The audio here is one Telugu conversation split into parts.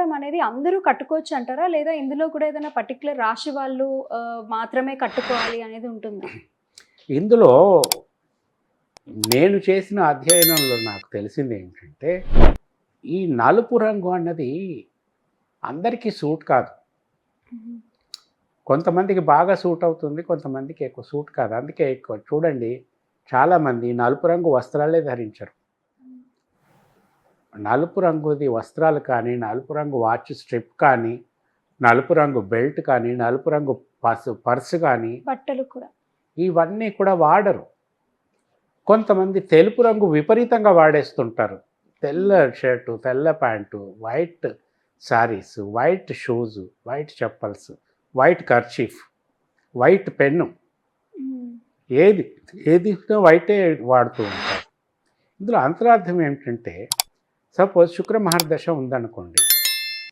దారం అనేది అందరూ కట్టుకోవచ్చు అంటారా? లేదా ఇందులో కూడా ఏదైనా పర్టికులర్ రాశి వాళ్ళు మాత్రమే కట్టుకోవాలి అనేది ఉంటుందా? ఇందులో నేను చేసిన అధ్యయనంలో నాకు తెలిసింది ఏమిటంటే ఈ నలుపు రంగు అన్నది అందరికీ సూట్ కాదు. కొంతమందికి బాగా సూట్ అవుతుంది కొంతమందికి ఎక్కువ సూట్ కాదు. అందుకే ఎక్కువ చూడండి చాలామంది నలుపు రంగు వస్త్రాలే ధరించరు. నలుపు రంగుది వస్త్రాలు కానీ నలుపు రంగు వాచ్ స్ట్రిప్ కానీ నలుపు రంగు బెల్ట్ కానీ నలుపు రంగు పర్సు పర్సు కానీ బట్టలు కూడా. ఇవన్నీ కూడా వాడరు. కొంతమంది తెలుపు రంగు విపరీతంగా వాడేస్తుంటారు. తెల్ల షర్టు తెల్ల pant white saris white shoes white chappals white kerchief white pen. ఏది ఏది వైటే వాడుతూ ఉంటారు. ఇందులో అంతరార్థం ఏమిటంటే సపోజ్ శుక్ర మహర్దశ ఉందనుకోండి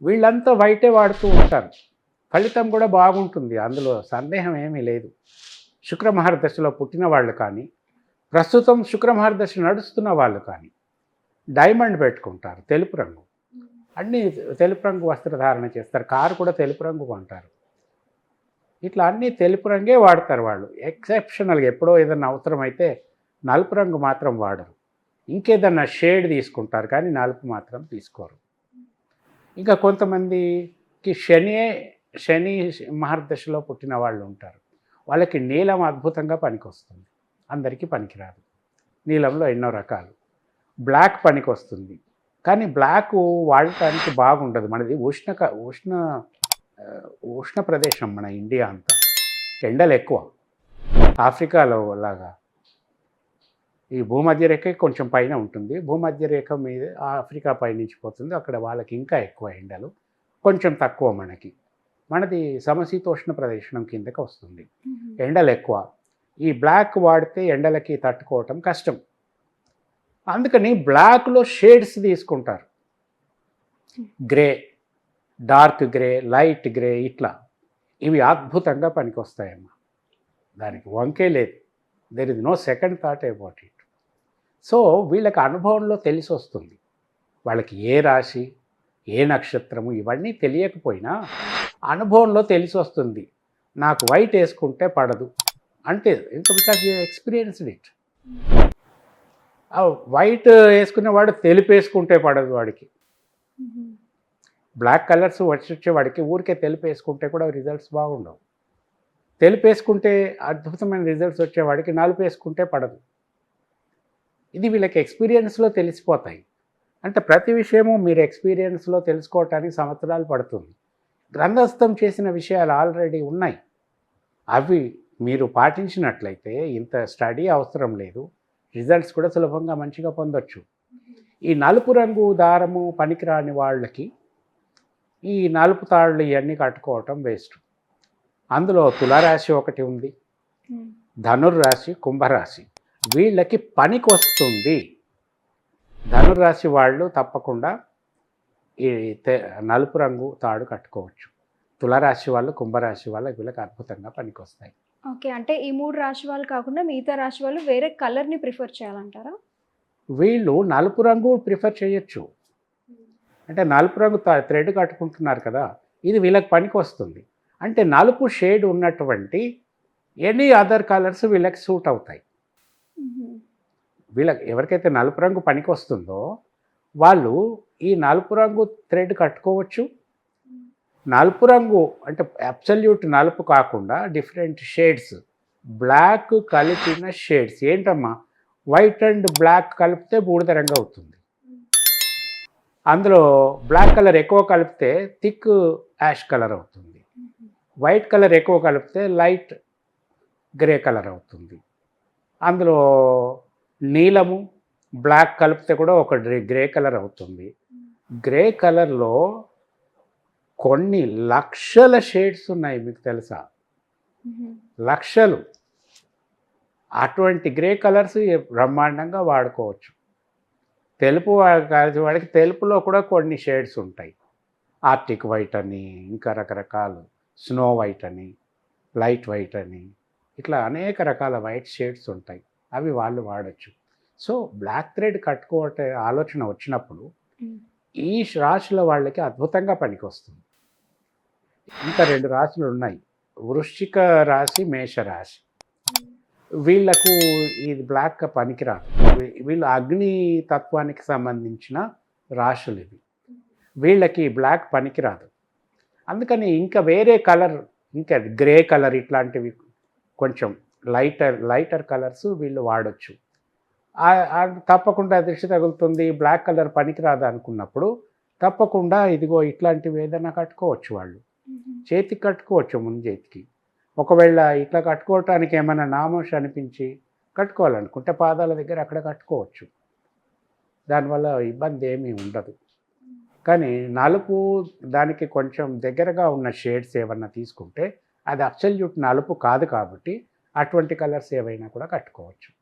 వీళ్ళంతా వైటే వాడుతూ ఉంటారు. ఫలితం కూడా బాగుంటుంది అందులో సందేహం ఏమీ లేదు. శుక్ర మహర్దశలో పుట్టిన వాళ్ళు కానీ ప్రస్తుతం శుక్ర మహర్దశ నడుస్తున్న వాళ్ళు కానీ డైమండ్ పెట్టుకుంటారు తెలుపు రంగు. అన్నీ తెలుపు రంగు వస్త్రధారణ చేస్తారు కారు కూడా తెలుపు రంగు కొంటారు. ఇట్లా అన్నీ తెలుపు రంగే వాడతారు వాళ్ళు. ఎక్సెప్షనల్గా ఎప్పుడో ఏదైనా అవసరమైతే నలుపు రంగు మాత్రం వాడరు. ఇంకేదన్నా షేడ్ తీసుకుంటారు కానీ నలుపు మాత్రం తీసుకోరు. ఇంకా కొంతమందికి శనియే శని మహర్దశలో పుట్టిన వాళ్ళు ఉంటారు. వాళ్ళకి నీలం అద్భుతంగా పనికొస్తుంది. అందరికీ పనికిరాదు. నీలంలో ఎన్నో రకాలు. బ్లాక్ పనికొస్తుంది. కానీ బ్లాక్ వాడటానికి బాగుండదు. మనది ఉష్ణ ఉష్ణ ఉష్ణ ప్రదేశం మన ఇండియా అంతా. ఎండలు ఎక్కువ. ఆఫ్రికాలో లాగా. ఈ భూమధ్య రేఖ కొంచెం పైన ఉంటుంది. భూమధ్య రేఖ మీద ఆఫ్రికా పైనుంచి పోతుంది. అక్కడ వాళ్ళకి ఇంకా ఎక్కువ ఎండలు కొంచెం తక్కువ మనకి. మనది సమశీతోష్ణ ప్రదేశం కిందకి వస్తుంది. ఎండలు ఎక్కువ. ఈ బ్లాక్ వాడితే ఎండలకి తట్టుకోవటం కష్టం. అందుకని బ్లాక్లో షేడ్స్ తీసుకుంటారు. Grey dark grey light grey ఇట్లా. ఇవి అద్భుతంగా పనికొస్తాయమ్మా. దానికి వంకే లేదు. There is no second thought about it so వీళ్ళకి అనుభవంలో తెలిసి వస్తుంది. వాళ్ళకి ఏ రాశి ఏ నక్షత్రము ఇవన్నీ తెలియకపోయినా అనుభవంలో తెలిసి వస్తుంది. నాకు వైట్ వేసుకుంటే పడదు అంటే ఇంకా బికాజ్ ఎక్స్పీరియన్స్డ్ ఇట్ వైట్ వేసుకునేవాడు తెలుపు వేసుకుంటే పడదు వాడికి. బ్లాక్ కలర్స్ వచ్చి వాడికి ఊరికే తెలుపు వేసుకుంటే కూడా రిజల్ట్స్ బాగుండవు. తెలుపు వేసుకుంటే అద్భుతమైన రిజల్ట్స్ వచ్చేవాడికి నలుపు వేసుకుంటే పడదు. ఇది వీళ్ళకి ఎక్స్పీరియన్స్లో తెలిసిపోతాయి. అంటే ప్రతి విషయము మీరు ఎక్స్పీరియన్స్లో తెలుసుకోవటానికి సంవత్సరాలు పడుతుంది. గ్రంథస్థం చేసిన విషయాలు ఆల్రెడీ ఉన్నాయి. అవి మీరు పాటించినట్లయితే ఇంత స్టడీ అవసరం లేదు. రిజల్ట్స్ కూడా సులభంగా మంచిగా పొందొచ్చు. ఈ నలుపు రంగు దారము పనికిరాని వాళ్ళకి ఈ నలుపు తాళ్ళు ఇవన్నీ కట్టుకోవటం వేస్ట్ అందులో తులారాశి ఒకటి ఉంది. మ్మ్. ధనుర్రాశి కుంభరాశి. వీళ్ళకి పనికొస్తుంది. ధనుర్రాశి వాళ్ళు తప్పకుండా ఈ నలుపు రంగు తాడు కట్టుకోవచ్చు. తులారాశి వాళ్ళు కుంభరాశి వాళ్ళు వీళ్ళకి అద్భుతంగా పనికొస్తాయి. ఓకే. అంటే ఈ మూడు రాశి వాళ్ళు కాకుండా మిగతా రాశి వాళ్ళు వేరే కలర్ని ప్రిఫర్ చేయాలంటారా? వీళ్ళు నలుపు రంగు ప్రిఫర్ చేయొచ్చు. అంటే నలుపు రంగు త- థ్రెడ్ కట్టుకుంటున్నారు కదా ఇది వీళ్ళకి పనికి వస్తుంది అంటే నలుపు షేడ్ ఉన్నటువంటి ఎనీ అదర్ కలర్స్ వీళ్ళకి సూట్ అవుతాయి. మ్మ్. వీళ్ళకి ఎవరికైతే నలుపు రంగు పనికి వస్తుందో వాళ్ళు ఈ నలుపు రంగు థ్రెడ్ కట్టుకోవచ్చు. నలుపు రంగు అంటే అబ్సల్యూట్ నలుపు కాకుండా డిఫరెంట్ షేడ్స్. బ్లాక్ కలిపిన షేడ్స్. ఏంటమ్మా? వైట్ అండ్ బ్లాక్ కలిపితే బూడిద రంగు అవుతుంది. అందులో బ్లాక్ కలర్ ఎక్కువ కలిపితే థిక్ యాష్ కలర్ అవుతుంది. వైట్ కలర్ ఎక్కువ కలిపితే లైట్ గ్రే కలర్ అవుతుంది. అందులో నీలము బ్లాక్ కలిపితే కూడా ఒక గ్రే గ్రే కలర్ అవుతుంది. గ్రే కలర్లో కొన్ని లక్షల షేడ్స్ ఉన్నాయి మీకు తెలుసా. లక్షలు. అటువంటి గ్రే కలర్స్ బ్రహ్మాండంగా వాడుకోవచ్చు. తెలుపు కాల్చి వాడికి తెలుపులో కూడా కొన్ని షేడ్స్ ఉంటాయి. ఆర్టిక్ వైట్ అని ఇంకా రకరకాలు. స్నో వైట్ అని లైట్ వైట్ అని ఇట్లా అనేక రకాల వైట్ షేడ్స్ ఉంటాయి. అవి వాళ్ళు వాడచ్చు. సో బ్లాక్ థ్రెడ్ కట్టుకోవటే ఆలోచన వచ్చినప్పుడు. ఈ రాశుల వాళ్ళకి అద్భుతంగా పనికొస్తుంది. ఇంకా రెండు రాశులు ఉన్నాయి. వృశ్చిక రాశి మేషరాశి వీళ్ళకు ఇది బ్లాక్ పనికిరాదు. వీళ్ళు అగ్ని తత్వానికి సంబంధించిన రాశులు ఇవి. వీళ్ళకి బ్లాక్ పనికిరాదు. అందుకని ఇంకా వేరే కలర్ ఇంకా గ్రే కలర్ ఇట్లాంటివి కొంచెం లైటర్ లైటర్ కలర్స్ వీళ్ళు వాడొచ్చు. తప్పకుండా దృష్టి తగులుతుంది బ్లాక్ కలర్ పనికిరాదు అనుకున్నప్పుడు తప్పకుండా ఇదిగో ఇట్లాంటివి ఏదైనా కట్టుకోవచ్చు వాళ్ళు. చేతికి కట్టుకోవచ్చు ముందు చేతికి. ఒకవేళ ఇట్లా కట్టుకోవటానికి ఏమైనా నామోష్ అనిపించి కట్టుకోవాలనుకుంటే పాదాల దగ్గర అక్కడ కట్టుకోవచ్చు. దానివల్ల ఇబ్బంది ఏమీ ఉండదు. కానీ నలుపు దానికి కొంచెం దగ్గరగా ఉన్న షేడ్స్ ఏమన్నా తీసుకుంటే అది అబ్సల్యూట్ నలుపు కాదు కాబట్టి అటువంటి కలర్స్ ఏవైనా కూడా కట్టుకోవచ్చు.